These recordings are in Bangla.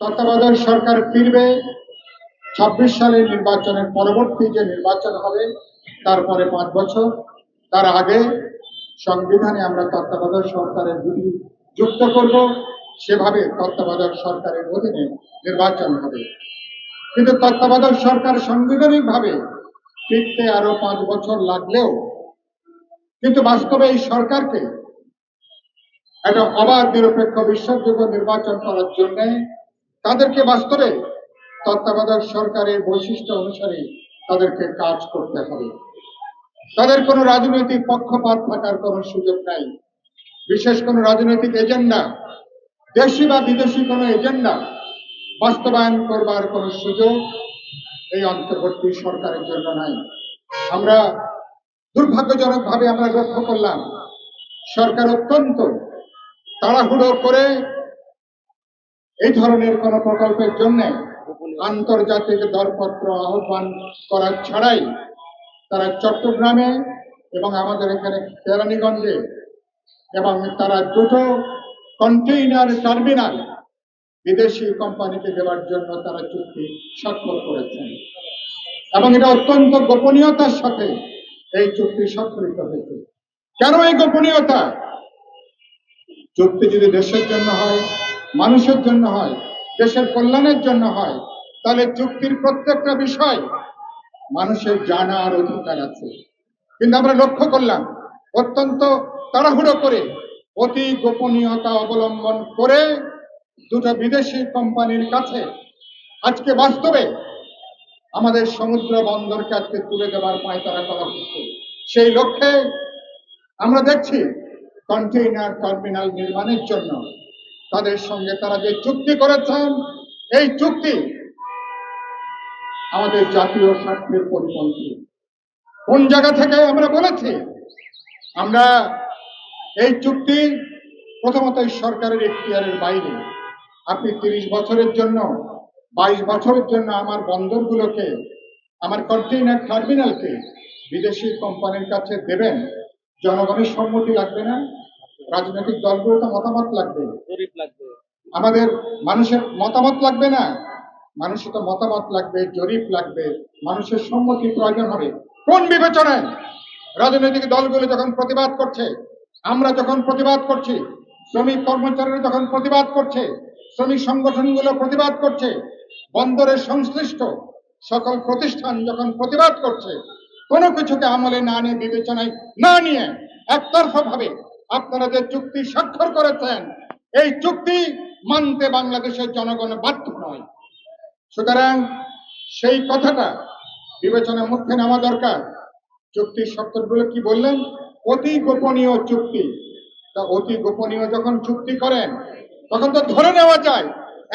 তত্ত্বাবধায়ক সরকার ফিরবে, ছাব্বিশ সালের নির্বাচনের পরবর্তী যে নির্বাচন হবে তারপরে পাঁচ বছর। তার আগে সংবিধানে আমরা তত্ত্বাবধায়ক সরকারের বিধি যুক্ত করব, সেভাবে তত্ত্বাবধায়ক সরকারের অধীনে নির্বাচন হবে। কিন্তু তত্ত্বাবধায়ক সরকার সাংবিধানিক ভাবে ফিরতে আরও পাঁচ বছর লাগলেও, কিন্তু বাস্তবে এই সরকারকে একটা অবাধ, নিরপেক্ষ বিশ্বাসযোগ্য নির্বাচন করার জন্য তাদেরকে বাস্তবে তত্ত্বাবধায়ক সরকারের বৈশিষ্ট্য অনুসারে তাদেরকে কাজ করতে হবে। তাদের কোনো রাজনৈতিক পক্ষপাত থাকার কোনো সুযোগ নাই। বিশেষ কোনো রাজনৈতিক এজেন্ডা, দেশি বা বিদেশি কোনো এজেন্ডা বাস্তবায়ন করবার কোনো সুযোগ এই অন্তর্বর্তী সরকারের জন্য নাই। আমরা দুর্ভাগ্যজনকভাবে আমরা লক্ষ্য করলাম, সরকার অত্যন্ত তাড়াহুড়ো করে এই ধরনের কোন প্রকল্পের জন্য আন্তর্জাতিক দরপত্র আহ্বান করা ছাড়াই তারা চট্টগ্রামে এবং আমাদের এখানে কেরানীগঞ্জে এবং তারা দুটো কন্টেইনার টার্মিনাল বিদেশি কোম্পানিকে দেওয়ার জন্য তারা চুক্তি স্বাক্ষর করেছেন। এবং এটা অত্যন্ত গোপনীয়তার সাথে এই চুক্তি স্বাক্ষরিত হয়েছে। কেন এই গোপনীয়তা? চুক্তি যদি দেশের জন্য হয় মানুষের জন্য হয়, দেশের কল্যাণের জন্য হয়, তাহলে চুক্তির প্রত্যেকটা বিষয় মানুষের জানার অধিকার আছে। কিন্তু আমরা লক্ষ্য করলাম, অত্যন্ত তাড়াহুড়ো করে, অতি গোপনীয়তা অবলম্বন করে দুটো বিদেশি কোম্পানির কাছে আজকে বাস্তবে আমাদের সমুদ্র বন্দরকে আজকে তুলে দেওয়ার পায়তারা করা হচ্ছে সেই লক্ষ্যে আমরা দেখছি, কন্টেইনার টার্মিনাল নির্মাণের জন্য তাদের সঙ্গে তারা যে চুক্তি করেছেন, এই চুক্তি আমাদের জাতীয় স্বার্থের পরিপন্থী। কোন জায়গা থেকে আমরা বলেছি? আমরা এই চুক্তি প্রথমত সরকারের এখতিয়ারের বাইরে। আপনি তিরিশ বছরের জন্য, বাইশ বছরের জন্য আমার বন্দরগুলোকে, আমার কন্টেইনার টার্মিনালকে বিদেশি কোম্পানির কাছে দেবেন, জনগণের সম্মতি লাগবে না? রাজনৈতিক দলগুলো তো মতামত লাগবে। লাগবে। আমাদের মানুষের মতামত লাগবে না? মানুষের তো মতামত লাগবে জরিপ লাগবে মানুষের সম্মতি প্রয়োজন হবে। কোন বিবেচনায় রাজনৈতিক দলগুলো যখন প্রতিবাদ করছে আমরা যখন প্রতিবাদ করছি শ্রমিক কর্মচারীরা যখন প্রতিবাদ করছে শ্রমিক সংগঠনগুলো প্রতিবাদ করছে বন্দরের সংশ্লিষ্ট সকল প্রতিষ্ঠান যখন প্রতিবাদ করছে কোনো কিছুকে আমলে না নিয়ে বিবেচনায় না নিয়ে একতরফা ভাবে আপনারা যে চুক্তি স্বাক্ষর করেছেন, এই চুক্তি মানতে বাংলাদেশের জনগণ বাধ্য নয়। সুতরাং সেই কথাটা বিবেচনার মধ্যে নেওয়া দরকার। চুক্তির শর্তগুলো কি বললেন? অতি গোপনীয় চুক্তি। তা অতি গোপনীয় যখন চুক্তি করেন, তখন তো ধরে নেওয়া যায়,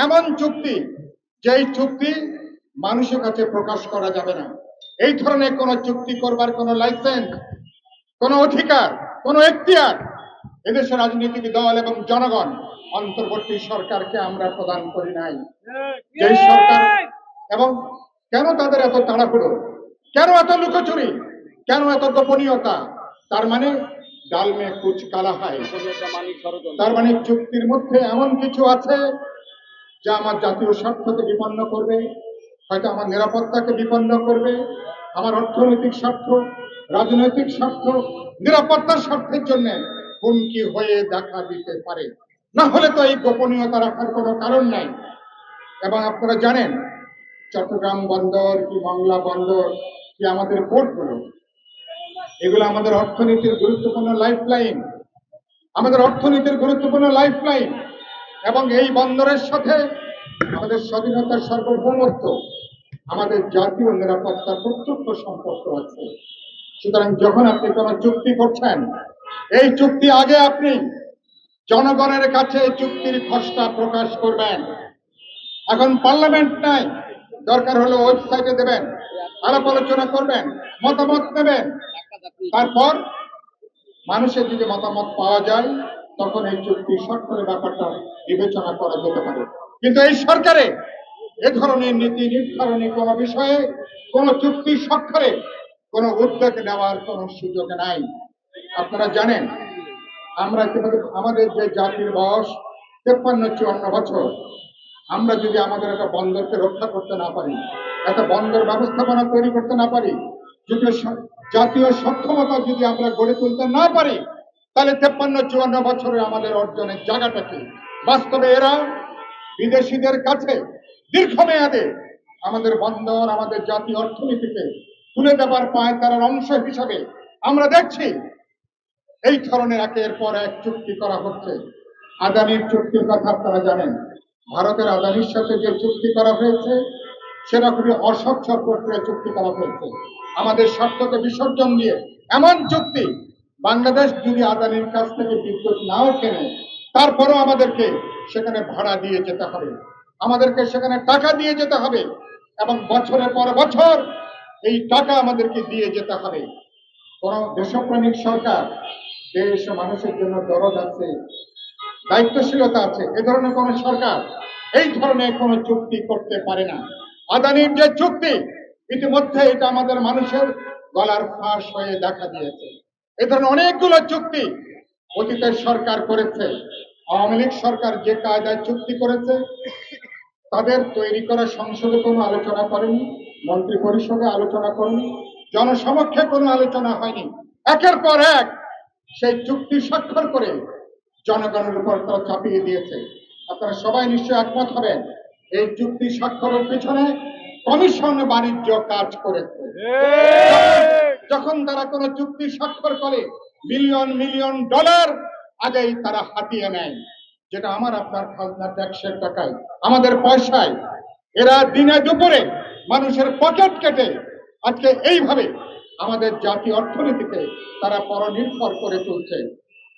এমন চুক্তি যেই চুক্তি মানুষের কাছে প্রকাশ করা যাবে না। এই ধরনের কোন চুক্তি করবার কোনো লাইসেন্স কোন অধিকার, কোন এখতিয়ার এদেশের রাজনৈতিক দল এবং জনগণ অন্তর্বর্তী সরকারকে আমরা প্রদান করি নাই। যেই সরকার এবং কেন তাদের এত তাড়াহুড়ো? কেন এত লুকোচুরি? কেন এত গোপনীয়তা? তার মানে ডালমে কুচ কালা হয়। তার মানে চুক্তির মধ্যে এমন কিছু আছে যা আমার জাতীয় স্বার্থকে বিপন্ন করবে হয়তো আমার নিরাপত্তাকে বিপন্ন করবে আমার অর্থনৈতিক স্বার্থ রাজনৈতিক স্বার্থ নিরাপত্তার স্বার্থের জন্য হুমকি হয়ে দেখা দিতে পারে। না হলে তো এই গোপনীয়তা রাখার কোনো কারণ নাই। এবং আপনারা জানেন, চট্টগ্রাম বন্দর কি মংলা বন্দর কি আমাদের পোর্টগুলো এগুলো আমাদের অর্থনীতির গুরুত্বপূর্ণ লাইফ লাইন আমাদের অর্থনীতির গুরুত্বপূর্ণ লাইফ লাইন এবং এই বন্দরের সাথে আমাদের স্বাধীনতার সার্বভৌমত্ব, আমাদের জাতীয় নিরাপত্তার প্রত্যক্ষ সম্পর্ক আছে। সুতরাং যখন আপনি কোনো চুক্তি করছেন এই চুক্তি আগে আপনি জনগণের কাছে চুক্তির খসড়া প্রকাশ করবেন। এখন পার্লামেন্ট নাই, দরকার হলে ওয়েবসাইটে দেবেন, আলাপ আলোচনা করবেন, মতামত নেবেন তারপর মানুষের যদি মতামত পাওয়া যায়, তখন এই চুক্তি স্বাক্ষরের ব্যাপারটা বিবেচনা করা যেতে পারে। কিন্তু এই সরকারে এ ধরনের নীতি নির্ধারণী কোনো বিষয়ে কোনো চুক্তি স্বাক্ষরে কোনো উদ্যোগ নেওয়ার কোনো সুযোগ নাই। আপনারা জানেন, আমরা ইতিমধ্যে আমাদের যে জাতির বয়স তেপ্পান্ন চুয়ান্ন বছর, আমরা যদি আমাদের একটা বন্দরকে রক্ষা করতে না পারি, একটা বন্দর ব্যবস্থাপনা তৈরি করতে না পারি, যদি জাতীয় সক্ষমতা যদি আমরা গড়ে তুলতে না পারি, তাহলে তেপ্পান্ন চুয়ান্ন বছরে আমাদের অর্জনের জায়গাটা কি? বাস্তবে এরা বিদেশিদের কাছে দীর্ঘমেয়াদে আমাদের বন্দর, আমাদের জাতীয় অর্থনীতিকে তুলে দেবার পায়, তার অংশ হিসাবে আমরা দেখছি। এই ধরনের একের পর এক চুক্তি করা হচ্ছে। আদানির চুক্তির কথা আপনারা জানেন। ভারতের আদানির সাথে যে চুক্তি করা হয়েছে সেটা খুবই অস্বচ্ছ প্রক্রিয়া চুক্তি করা হয়েছে। আমাদের স্বার্থকে বিসর্জন দিয়ে এমন চুক্তি বাংলাদেশ যদি আদানির কাছ থেকে বিদ্যুৎ নাও কেনে, তারপরও আমাদেরকে সেখানে ভাড়া দিয়ে যেতে হবে। আমাদেরকে সেখানে টাকা দিয়ে যেতে হবে এবং বছরের পর বছর এই টাকা আমাদেরকে দিয়ে যেতে হবে। কোন দেশপ্রেমিক সরকার দেশ ও মানুষের জন্য দরদ আছে, দায়িত্বশীলতা আছে, এ ধরনের কোন সরকার এই ধরনের কোন চুক্তি করতে পারে না। আদানির যে চুক্তি, ইতিমধ্যে এটা আমাদের মানুষের গলার ফাঁস হয়ে দেখা দিয়েছে। এ ধরনের অনেকগুলো চুক্তি অতীতের সরকার করেছে। আওয়ামী লীগ সরকার যে কায়দায় চুক্তি করেছে, তাদের তৈরি করা সংসদে কোনো আলোচনা করেনি মন্ত্রী পরিষদে আলোচনা করেনি, জনসমক্ষে কোনো আলোচনা হয়নি। একের পর এক সেই চুক্তি স্বাক্ষর করে জনগণের উপর তারা চাপিয়ে দিয়েছে। আপনারা সবাই নিশ্চয়ই একমত হবেন, এই চুক্তি স্বাক্ষরের পিছনে কমিশন বাণিজ্য কাজ করেছে। যখন তারা কোনো চুক্তি স্বাক্ষর করে মিলিয়ন মিলিয়ন ডলার আগেই তারা হাতিয়ে নেয়, যেটা আমার, আপনার খাজনা ট্যাক্সের টাকায়, আমাদের পয়সায়। এরা দিনে দুপুরে মানুষের পকেট কেটে, আজকে এইভাবে আমাদের জাতীয় অর্থনীতিকে তারা পরনির্ভর করে তুলছে।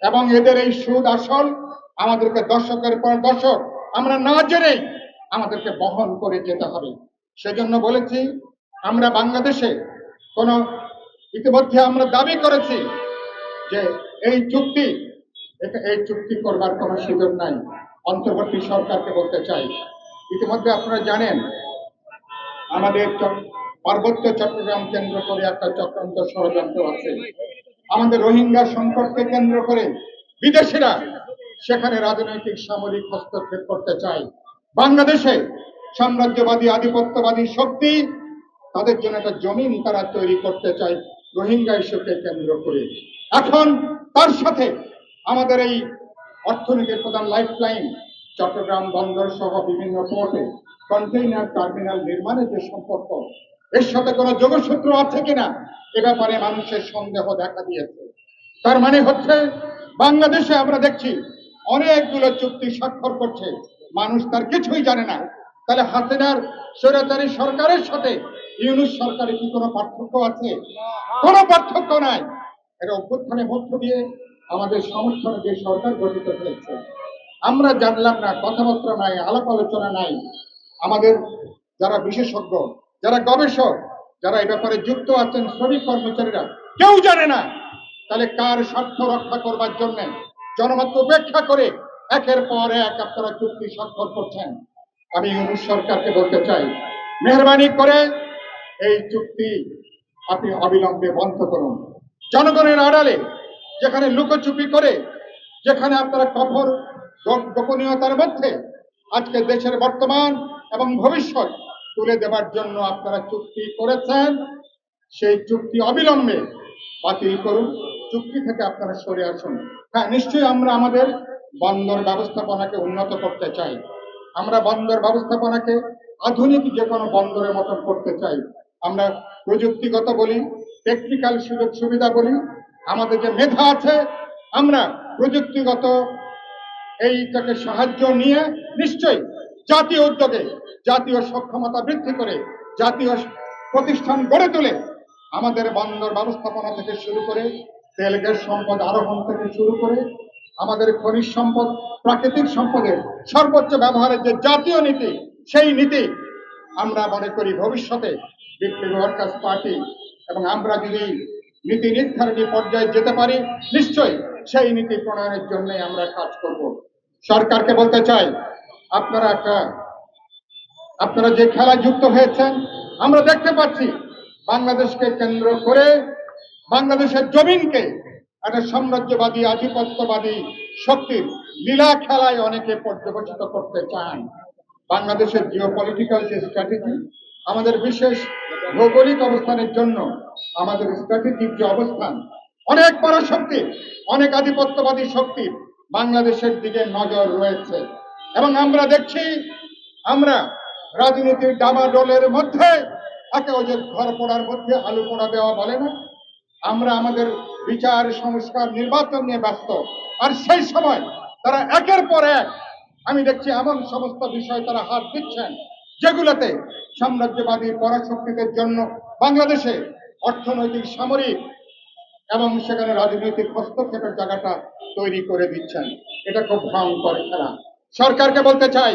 এবং এদের এই সুদ আসল আমাদেরকে দর্শকের পর দর্শক, আমরা না জেনেই আমাদেরকে বহন করে যেতে হবে। সেজন্য বলেছি, আমরা বাংলাদেশে কোন ইতিমধ্যে আমরা দাবি করেছি যে এই চুক্তি এই চুক্তি করবার কোনো সুযোগ নাই। অন্তর্বর্তী সরকারকে বলতে চাই, ইতিমধ্যে আপনারা জানেন, আমাদের পার্বত্য চট্টগ্রাম কেন্দ্র করে একটা চক্রান্ত ষড়যন্ত্র আছে। আমাদের রোহিঙ্গা সংকটকে কেন্দ্র করে বিদেশিরা সেখানে রাজনৈতিক সামরিক হস্তক্ষেপ করতে চায়। বাংলাদেশে সাম্রাজ্যবাদী, আধিপত্যবাদী শক্তি তাদের জন্য একটা জমিন তারা তৈরি করতে চায় রোহিঙ্গা ইস্যুকে কেন্দ্র করে। এখন তার সাথে আমাদের এই অর্থনীতির প্রধান লাইফলাইন চট্টগ্রাম বন্দর সহ বিভিন্ন পোর্টে কন্টেইনার টার্মিনাল নির্মাণের যে সম্পর্ক এর সাথে কোনো যোগসূত্র আছে কিনা এ ব্যাপারে মানুষের সন্দেহ দেখা দিয়েছে। তার মানে হচ্ছে, বাংলাদেশে আমরা দেখছি অনেকগুলো চুক্তি স্বাক্ষর করছে। মানুষ তার কিছুই জানে না। তাহলে হাসিনার স্বৈরাচারী সরকারের সাথে ইউনুস সরকারের কি কোনো পার্থক্য আছে? কোনো পার্থক্য নাই। এটা অভ্যুত্থানের মধ্য দিয়ে আমাদের সমর্থনে যে সরকার গঠিত হয়েছে। আমরা জানলাম না, কথাবার্তা নাই আলাপ আলোচনা নাই। আমাদের যারা বিশেষজ্ঞ যারা গবেষক, যারা এ ব্যাপারে যুক্ত আছেন শ্রমিক কর্মচারীরা, কেউ জানে না তাহলে কার স্বার্থ রক্ষা করবার জন্য জনমত উপেক্ষা করে একের পর এক আপনারা চুক্তি স্বাক্ষর করছেন। আমি ইউনুস সরকারকে বলতে চাই, মেহরবানি করে এই চুক্তি আপনি অবিলম্বে বন্ধ করুন। জনগণের আড়ালে যেখানে লুকোচুপি করে, যেখানে আপনারা কঠোর গোপনীয়তার মধ্যে আজকে দেশের বর্তমান এবং ভবিষ্যৎ তুলে দেবার জন্য আপনারা চুক্তি করেছেন, সেই চুক্তি অবিলম্বে বাতিল করুন। চুক্তি থেকে আপনারা সরে আসুন। হ্যাঁ নিশ্চয়ই আমরা আমাদের বন্দর ব্যবস্থাপনাকে উন্নত করতে চাই। আমরা বন্দর ব্যবস্থাপনাকে আধুনিক যে কোনো বন্দরের মতন করতে চাই। আমরা প্রযুক্তিগত বলি টেকনিক্যাল সুযোগ সুবিধা বলি, আমাদের যে মেধা আছে, আমরা প্রযুক্তিগত এইটাকে সাহায্য নিয়ে নিশ্চয়ই জাতীয় উদ্যোগে, জাতীয় সক্ষমতা বৃদ্ধি করে জাতীয় প্রতিষ্ঠান গড়ে তুলে, আমাদের বন্দর ব্যবস্থাপনা থেকে শুরু করে, তেল, গ্যাস সম্পদ আরোহণ থেকে শুরু করে, আমাদের খনিজ সম্পদ, প্রাকৃতিক সম্পদের সর্বোচ্চ ব্যবহারের যে জাতীয় নীতি, সেই নীতি আমরা মনে করি ভবিষ্যতে বিপ্লবী ওয়ার্কার্স পার্টি এবং আমরা যদি নীতি নির্ধারণী পর্যায়ে যেতে পারি, নিশ্চয়ই সেই নীতি প্রণয়নের জন্যই আমরা কাজ করব। সরকারকে বলতে চাই আপনারা একটা, আপনারা যে খেলায় যুক্ত হয়েছেন, আমরা দেখতে পাচ্ছি বাংলাদেশকে কেন্দ্র করে বাংলাদেশের জমিনকে একটা সাম্রাজ্যবাদী, আধিপত্যবাদী শক্তির লীলা খেলায় অনেকে পর্যবেসিত করতে চান। বাংলাদেশের জিও পলিটিক্যাল যে স্ট্র্যাটেজি আমাদের বিশেষ ভৌগোলিক অবস্থানের জন্য আমাদের স্ট্র্যাটেজিক যে অবস্থান, অনেক পরাশক্তি অনেক আধিপত্যবাদী শক্তি বাংলাদেশের দিকে নজর রয়েছে। এবং আমরা দেখছি, আমরা রাজনীতির ডামাডোলের মধ্যে একে ওদের ঘর পড়ার মধ্যে আলু পোড়া দেওয়া বলে না। আমরা আমাদের বিচার, সংস্কার, নির্বাচন নিয়ে ব্যস্ত। আর সেই সময় তারা একের পর এক, আমি দেখছি এমন সমস্ত বিষয় তারা হাত দিচ্ছেন, যেগুলোতে সাম্রাজ্যবাদী পরাশক্তিদের জন্য বাংলাদেশে অর্থনৈতিক, সামরিক এবং সেখানে রাজনৈতিক হস্তক্ষেপের জায়গাটা তৈরি করে দিচ্ছেন। এটা খুব ভয়ঙ্কর খেলা। সরকারকে বলতে চাই,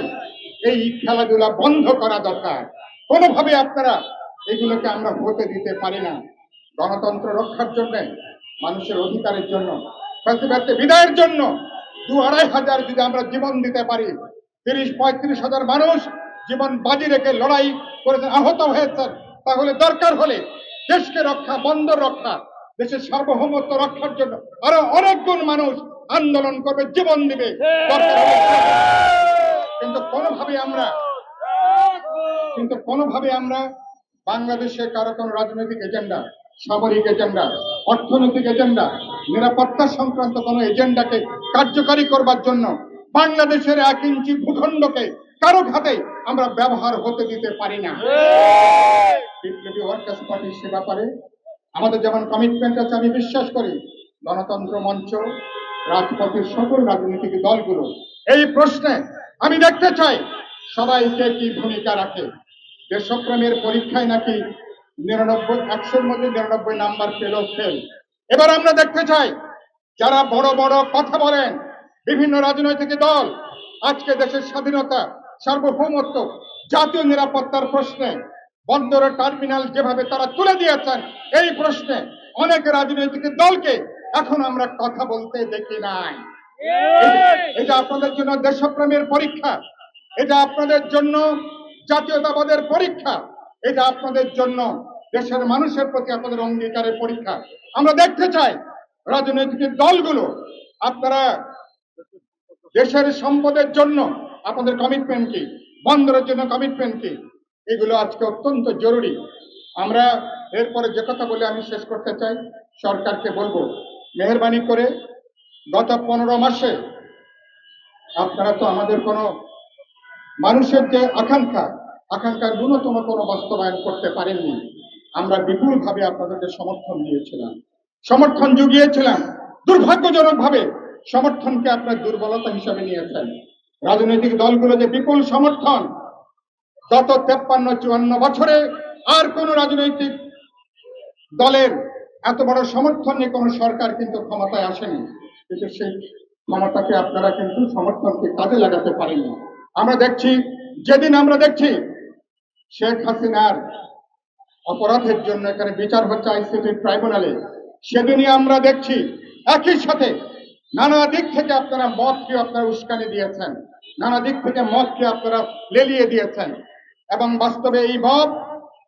এই খেলাধুলা বন্ধ করা দরকার। কোনোভাবে আপনারা এগুলোকে আমরা হতে দিতে পারি না। গণতন্ত্র রক্ষার জন্য, মানুষের অধিকারের জন্য বিদায়ের জন্য দু আড়াই হাজার যদি আমরা জীবন দিতে পারি, তিরিশ, পঁয়ত্রিশ হাজার মানুষ জীবন বাজি রেখে লড়াই করেছেন, আহত হয়েছেন, তাহলে দরকার হলে দেশকে রক্ষা, বন্দর রক্ষা, দেশের সার্বভৌমত্ব রক্ষার জন্য আরও অনেক গুণ মানুষ আন্দোলন করবে জীবন দিবে। হলে কিন্তু কোনোভাবে আমরা কিন্তু কোনোভাবে আমরা বাংলাদেশে কারও কোনো রাজনৈতিক এজেন্ডা সামরিক এজেন্ডা অর্থনৈতিক এজেন্ডা নিরাপত্তা সংক্রান্ত কোনো এজেন্ডাকে কার্যকারী করবার জন্য বাংলাদেশের এক ইঞ্চি ভূখণ্ডকে কারও হাতে আমরা ব্যবহার হতে দিতে পারি না। বিপ্লবী ওয়ার্কার্স পার্টির সে ব্যাপারে আমাদের যেমন কমিটমেন্ট আছে আমি বিশ্বাস করি গণতন্ত্র মঞ্চ রাজপথের সকল রাজনৈতিক দলগুলো এই প্রশ্নে আমি দেখতে চাই সবাইকে কি ভূমিকা রাখে? দেশক্রমের পরীক্ষায় নাকি নিরানব্বই, একশোর মধ্যে নিরানব্বই নাম্বার পেল ফেল এবার আমরা দেখতে চাই, যারা বড় বড় কথা বলেন, বিভিন্ন রাজনৈতিক দল, আজকে দেশের স্বাধীনতা, সার্বভৌমত্ব, জাতীয় নিরাপত্তার প্রশ্নে বন্দরের টার্মিনাল যেভাবে তারা তুলে দিয়েছেন, এই প্রশ্নে অনেক রাজনৈতিক দলকে এখন আমরা কথা বলতে দেখি নাই। এটা আপনাদের জন্য দেশপ্রেমের পরীক্ষা। এটা আপনাদের জন্য জাতীয়তাবাদের পরীক্ষা। এটা আপনাদের জন্য দেশের মানুষের প্রতি আপনাদের অঙ্গীকারের পরীক্ষা। আমরা দেখতে চাই রাজনৈতিক দলগুলো আপনারা দেশের সম্পদের জন্য আপনাদের কমিটমেন্ট কি বন্দরের জন্য কমিটমেন্ট কি এগুলো আজকে অত্যন্ত জরুরি। আমরা এরপরে যে কথা বলে আমি শেষ করতে চাই সরকারকে বলব মেহরবানি করে গত পনেরো মাসে আপনারা তো আমাদের কোনো মানুষের যে আকাঙ্ক্ষা, আকাঙ্ক্ষার ন্যূনতম কোনো বাস্তবায়ন করতে পারেননি। আমরা বিপুলভাবে আপনাদেরকে সমর্থন দিয়েছিলাম। সমর্থন জুগিয়েছিলাম। দুর্ভাগ্যজনক ভাবে সমর্থনকে আপনার দুর্বলতা হিসাবে নিয়েছেন। রাজনৈতিক দলগুলো যে বিপুল সমর্থন, গত তেপ্পান্ন, চুয়ান্ন বছরে আর কোন রাজনৈতিক দলের এত বড় সমর্থন নিয়ে কোনো সরকার কিন্তু ক্ষমতায় আসেনি। কিন্তু সেই ক্ষমতাকে আপনারা কিন্তু সমর্থনকে কাজে লাগাতে পারেননি। আমরা দেখছি, যেদিন আমরা দেখছি, শেখ হাসিনার অপরাধের জন্য এখানে বিচার হচ্ছে আইসিটি ট্রাইব্যুনালে, সেদিনই আমরা দেখছি, একই সাথে নানা দিক থেকে আপনারা মতকে আপনারা উস্কানি দিয়েছেন, নানা দিক থেকে মতকে আপনারা লেলিয়ে দিয়েছেন। এবং বাস্তবে এই মত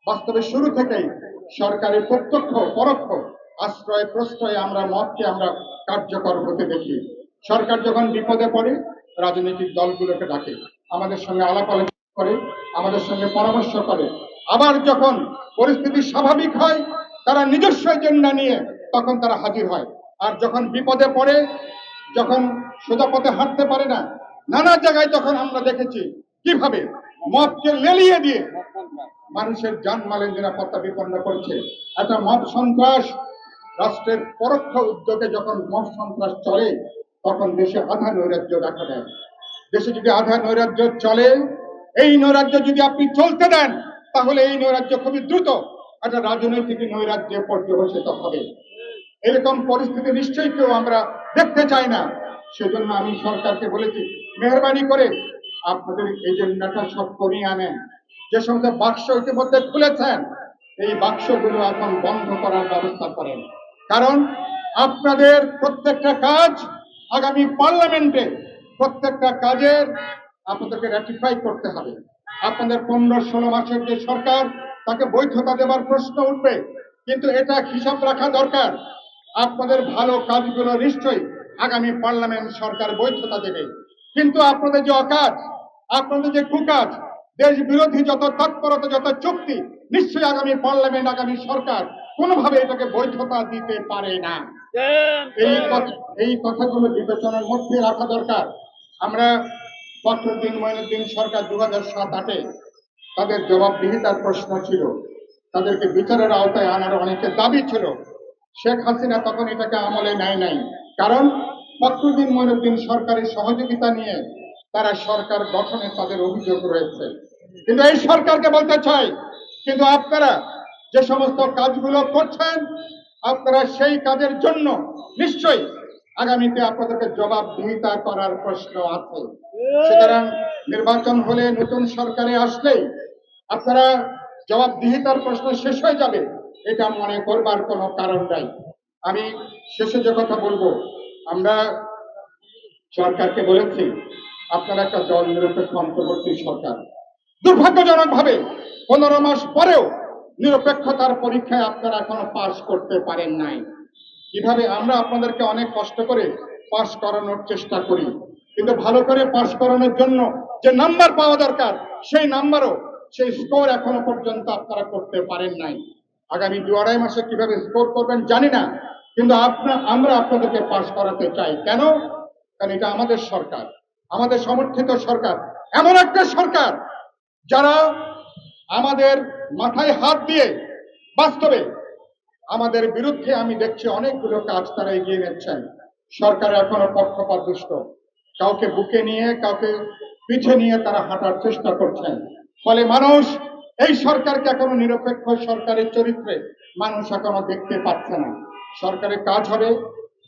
বাস্তবে শুরু থেকেই সরকারের প্রত্যক্ষ, পরোক্ষ আশ্রয়, প্রশ্রয়ে আমরা মতকে আমরা কার্যকর হতে দেখি। সরকার যখন বিপদে পড়ে, রাজনৈতিক দলগুলোকে ডাকে। আমাদের সঙ্গে আলাপ আলোচনা করে, আমাদের সঙ্গে পরামর্শ করে। আবার যখন পরিস্থিতি স্বাভাবিক হয়, তারা নিজস্ব এজেন্ডা নিয়ে তখন তারা হাজির হয়। আর যখন বিপদে পড়ে, যখন সোজা পথে হাঁটতে পারে না, নানা জায়গায় তখন আমরা দেখেছি কীভাবে মদকে লেলিয়ে দিয়ে মানুষের যান জানমালের নিরাপত্তা বিপন্ন করছে। একটা মদ সন্ত্রাস রাষ্ট্রের পরোক্ষ উদ্যোগে যখন মদ সন্ত্রাস চলে তখন দেশে আধা নৈরাজ্য দেখা দেয়। দেশে যদি আধা নৈরাজ্য চলে এই নৈরাজ্য যদি আপনি চলতে দেন তাহলে এই নৈরাজ্য খুবই দ্রুত একটা রাজনৈতিক নৈরাজ্যে পর্যবসিত হবে। এরকম পরিস্থিতি নিশ্চয়ই কেউ আমরা দেখতে চাই না। সেজন্য আমি সরকারকে বলেছি মেহরবানি করে আপনাদের এজেন্ডাটা সব কমিয়ে আনেন। যে সমস্ত বাক্স ইতিমধ্যে খুলেছেন, এই বাক্সগুলো এখন বন্ধ করার ব্যবস্থা করেন। কারণ আপনাদের প্রত্যেকটা কাজ আগামী পার্লামেন্টে প্রত্যেকটা কাজের আপনাদেরকে র্যাটিফাই করতে হবে। আপনাদের পনেরো ষোলো মাসের যে সরকার, তাকে বৈধতা দেবার প্রশ্ন উঠবে, কিন্তু এটা হিসাব রাখা দরকার। আপনাদের ভালো কাজগুলো নিশ্চয়ই আগামী পার্লামেন্ট সরকার বৈধতা দেবে। কিন্তু আপনাদের যে অকাজ, আপনাদের যে কুকাজ দেশ বিরোধী যত তৎপরতা, যত চুক্তি, নিশ্চয়ই আগামী পার্লামেন্ট, আগামী সরকার কোনোভাবে এটাকে বৈধতা দিতে পারে না। এই এই কথাগুলো বিবেচনার মধ্যে রাখা দরকার। আমরা ফখরুদ্দিন মঈনুদ্দিন সরকার দু হাজার সাত আটে তাদের জবাবদিহিতার প্রশ্ন ছিল। তাদেরকে বিচারের আওতায় আনার অনেকের দাবি ছিল। শেখ হাসিনা তখন এটাকে আমলে নেয় নাই। কারণ ফখরুদ্দিন মঈনুদ্দিন সরকারের সহযোগিতা নিয়ে তারা সরকার গঠনে তাদের অভিযোগ রয়েছে। কিন্তু এই সরকারকে বলতে চাই, কিন্তু আপনারা যে সমস্ত কাজগুলো করছেন, আপনারা সেই কাজের জন্য নিশ্চয়ই আগামীতে আপনাদেরকে জবাবদিহিতা করার প্রশ্ন আছে। সুতরাং নির্বাচন হলে নতুন সরকারে আসলেই আপনারা জবাবদিহিতার প্রশ্ন শেষ হয়ে যাবে, এটা মনে করবার কোনো কারণ নাই। আমি শেষে যে কথা বলব আমরা সরকারকে বলেছি, আপনারা একটা দল নিরপেক্ষ অন্তর্বর্তী সরকার। দুর্ভাগ্যজনক ভাবে পনেরো মাস পরেও নিরপেক্ষতার পরীক্ষায় আপনারা এখনও পাশ করতে পারেন নাই। কীভাবে আমরা আপনাদেরকে অনেক কষ্ট করে পাশ করানোর চেষ্টা করি, কিন্তু ভালো করে পাশ করানোর জন্য যে নাম্বার পাওয়া দরকার, সেই নাম্বারও, সেই স্কোর এখনও পর্যন্ত আপনারা করতে পারেন নাই। আগামী দু আড়াই মাসে কীভাবে স্কোর করবেন জানি না কিন্তু আপনার আমরা আপনাদেরকে পাশ করাতে চাই। কেন? কারণ এটা আমাদের সরকার। আমাদের সমর্থিত সরকার। এমন একটা সরকার যারা আমাদের মাথায় হাত দিয়ে বাস্তবে আমাদের বিরুদ্ধে আমি দেখছি অনেকগুলো কাজ তারা এগিয়ে নিচ্ছেন। সরকার এখনও পক্ষপাত দুষ্ট। কাউকে বুকে নিয়ে, কাউকে পিঠে নিয়ে তারা হাঁটার চেষ্টা করছেন। ফলে মানুষ এই সরকারকে এখনও নিরপেক্ষ সরকারের চরিত্রে মানুষ এখনও দেখতে পাচ্ছে না। সরকারের কাজ হবে।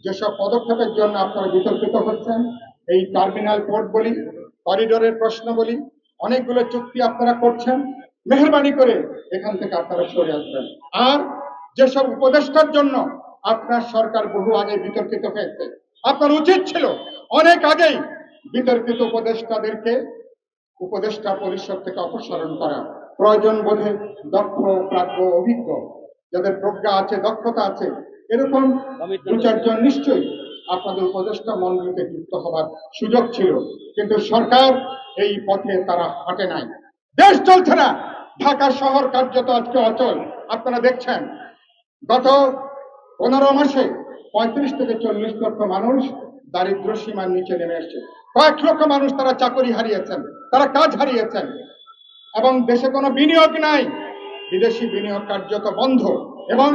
যেসব পদক্ষেপের জন্য আপনারা বিতর্কিত হচ্ছেন, এই টার্মিনাল পোর্ট বলি করিডোরের প্রশ্ন বলি, অনেকগুলো চুক্তি আপনারা করছেন। মেহরবানি করে এখান থেকে আপনারা সরে আসবেন। আর যেসব উপদেষ্টার জন্য আপনার সরকার বহু আগে বিতর্কিত হয়েছে, আপনার উচিত ছিল অনেক আগেই বিতর্কিত উপদেষ্টাদেরকে উপদেষ্টা পরিষদ থেকে অপসারণ করা। প্রয়োজন বোধে দক্ষ, প্রাজ্ঞ, অভিজ্ঞ, যাদের প্রজ্ঞা আছে, দক্ষতা আছে এরকম দু চারজন নিশ্চয়ই আপনাদের উপদেষ্টা মন্ডলীতে যুক্ত হবার সুযোগ ছিল। কিন্তু সরকার এই পথে তারা হাঁটে নাই। দেশ চলছে না। ঢাকা শহর কার্যত আজকে অচল। আপনারা দেখছেন গত পনেরো মাসে পঁয়ত্রিশ থেকে চল্লিশ লক্ষ মানুষ দারিদ্র সীমার নিচে নেমে এসছে। কয়েক লক্ষ মানুষ তারা চাকরি হারিয়েছেন তারা কাজ হারিয়েছেন। এবং দেশে কোনো বিনিয়োগ নাই। বিদেশি বিনিয়োগ কার্যত বন্ধ। এবং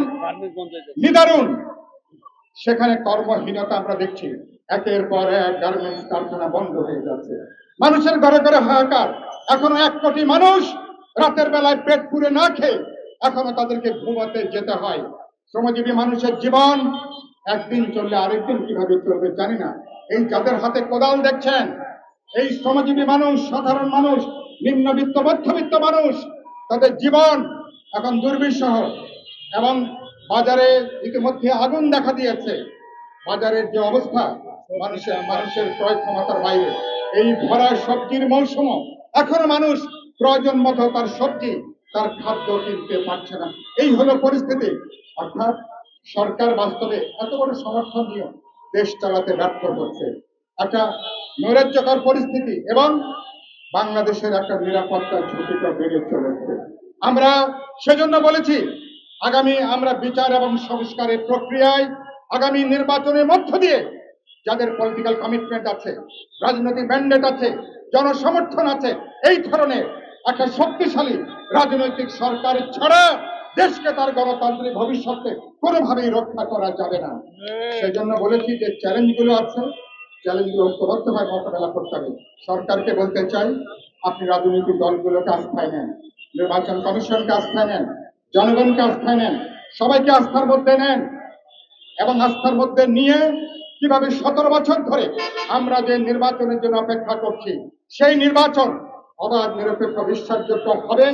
নিদারুণ। সেখানে কর্মহীনতা আমরা দেখছি। একের পর এক গার্মেন্টস কারখানা বন্ধ হয়ে যাচ্ছে। মানুষের ঘরে ঘরে হাহাকার। এখনও এক কোটি মানুষ রাতের বেলায় পেট পুরে না খেয়ে এখনও তাদেরকে ঘুমাতে যেতে হয়। শ্রমজীবী মানুষের জীবন একদিন চললে আরেকদিন কীভাবে চলবে জানি না। এই যাদের হাতে কোদাল দেখছেন, এই শ্রমজীবী মানুষ, সাধারণ মানুষ, নিম্নবিত্ত, মধ্যবিত্ত মানুষ, তাদের জীবন এখন দুর্বিষহ। এবং বাজারে ইতিমধ্যে আগুন দেখা দিয়েছে। বাজারের যে অবস্থা, মানুষের মানুষের ক্রয় ক্ষমতার বাইরে। এই ভরা সবজির মৌসুম এখনও মানুষ প্রয়োজন মতো তার সবজি, তার খাদ্য কিনতে পারছে না। এই হলো পরিস্থিতি। অর্থাৎ সরকার বাস্তবে এত বড় সমর্থন নিয়ে দেশ চালাতে ব্যর্থ হচ্ছে। একটা নৈরাজ্যকর পরিস্থিতি এবং বাংলাদেশের একটা নিরাপত্তার ঝুঁকিটা বেড়ে চলেছে। আমরা সেজন্য বলেছি আগামী আমরা বিচার এবং সংস্কারের প্রক্রিয়ায় আগামী নির্বাচনের মধ্য দিয়ে যাদের পলিটিক্যাল কমিটমেন্ট আছে রাজনৈতিক ম্যান্ডেট আছে জনসমর্থন আছে এই ধরনের একটা শক্তিশালী রাজনৈতিক সরকার ছাড়া দেশকে তার গণতান্ত্রিক ভবিষ্যতে কোনোভাবেই রক্ষা করা যাবে না। সেই জন্য বলেছি যে চ্যালেঞ্জগুলো আছে চ্যালেঞ্জগুলো ঐক্যবদ্ধভাবে মোকাবেলা করতে হবে। সরকারকে বলতে চাই আপনি রাজনৈতিক দলগুলোকে আস্থায় নেন নির্বাচন কমিশনকে আস্থায় নেন জনগণকে আস্থায় নেন, সবাইকে আস্থার মধ্যে নেন এবং আস্থার মধ্যে নিয়ে কীভাবে সতেরো বছর ধরে আমরা যে নির্বাচনের জন্য অপেক্ষা করছি, সেই নির্বাচন অবাধ, নিরপেক্ষ, বিশ্বাসযোগ্য হবে।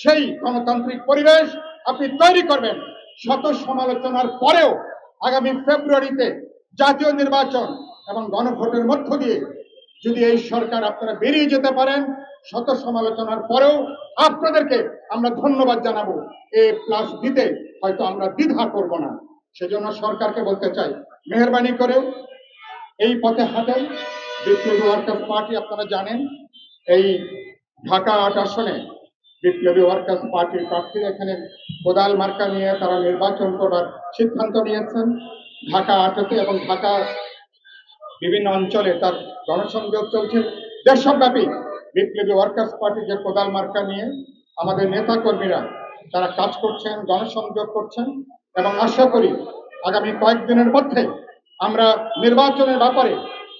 সেই গণতান্ত্রিক পরিবেশ আপনি তৈরি করবেন। শত সমালোচনার পরেও আগামী ফেব্রুয়ারিতে জাতীয় নির্বাচন এবং গণভোটের মধ্য দিয়ে যদি এই সরকার আপনারা বেরিয়ে যেতে পারেন শত সমালোচনার পরেও আপনাদেরকে আমরা ধন্যবাদ জানাব। এ প্লাস দিতে হয়তো আমরা দ্বিধা করব না। সেজন্য সরকারকে বলতে চাই, মেহরবানি করে এই পথে হাঁটেন। বিপ্লবী ওয়ার্কার্স পার্টি আপনারা জানেন, এই ঢাকা আট আসনে বিপ্লবী ওয়ার্কার্স পার্টির প্রার্থীরা এখানে কোদাল মার্কা নিয়ে তারা নির্বাচন করার সিদ্ধান্ত নিয়েছেন। ঢাকা আটতে এবং ঢাকা বিভিন্ন অঞ্চলে তার গণসংযোগ চলছে। দেশব্যাপী বিপ্লবী ওয়ার্কার্স পার্টি যে কোদাল মার্কা নিয়ে আমাদের নেতা কর্মীরা তারা কাজ করছেন গণসংযোগ করছেন এবং আশা করি আগামী কয়েকদিনের মধ্যে আমরা নির্বাচনের ব্যাপারে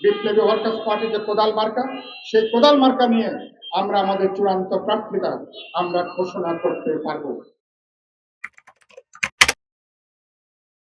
বিপ্লবী ওয়ার্কার্স পার্টি যে কোদাল মার্কা, সেই কোদাল মার্কা নিয়ে আমরা আমাদের চূড়ান্ত প্রার্থীরা আমরা ঘোষণা করতে পারব।